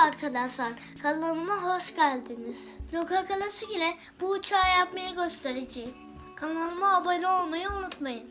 arkadaşlar, kanalıma hoş geldiniz. Luka Klasik ile bu uçağı yapmayı göstereceğim. Kanalıma abone olmayı unutmayın.